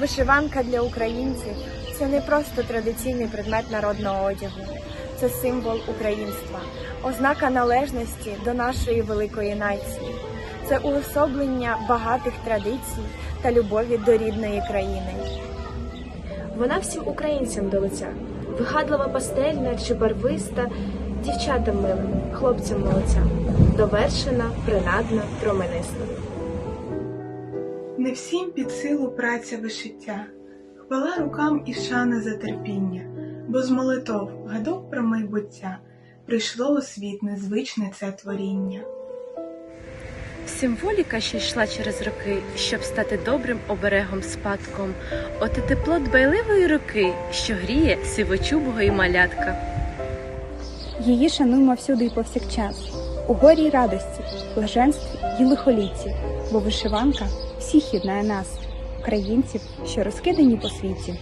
Вишиванка для українців це не просто традиційний предмет народного одягу, це символ українства, ознака належності до нашої великої нації, це уособлення багатих традицій та любові до рідної країни. Вона всім українцям до лиця, вигадлива пастельна чи барвиста, дівчатам милим, хлопцям молодця, довершена, принадна, промениста. Не всім під силу праця вишиття, хвала рукам і шана за терпіння, бо з молитов, гадок про майбуття, прийшло у світ незвичне це творіння. Символіка, що йшла через роки, щоб стати добрим оберегом спадком, оте тепло дбайливої руки, що гріє сивочубого і малятка. Її шануємо всюди і повсякчас, у горі й радості, блаженстві й лихолітті, бо вишиванка всіх єднає нас, українців, що розкидані по світі.